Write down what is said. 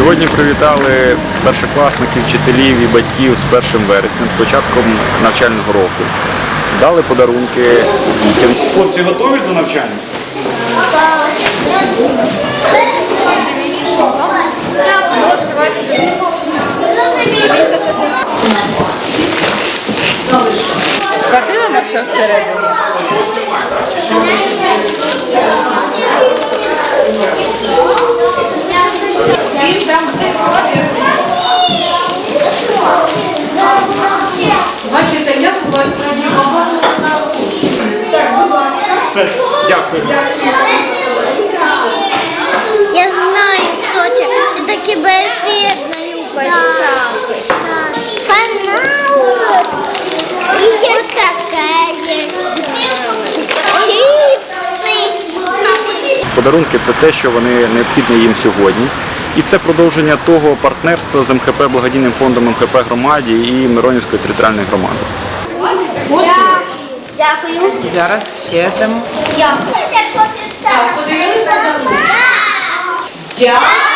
Сьогодні привітали першокласників, вчителів і батьків з 1 вереснем, з початком навчального року. Дали подарунки дітям. Хлопці готові до навчання? Вона ще всередині? Все, дякую. Я знаю, що це. Такі без'єднані поставиш. Канал. І є таке є. Подарунки це те, що вони необхідне їм сьогодні. І це продовження того партнерства з МХП благодійним фондом МХП громаді і Миронівської територіальної громади. Дякую. Зараз ще там. Дякую. Подивилися на Дякую.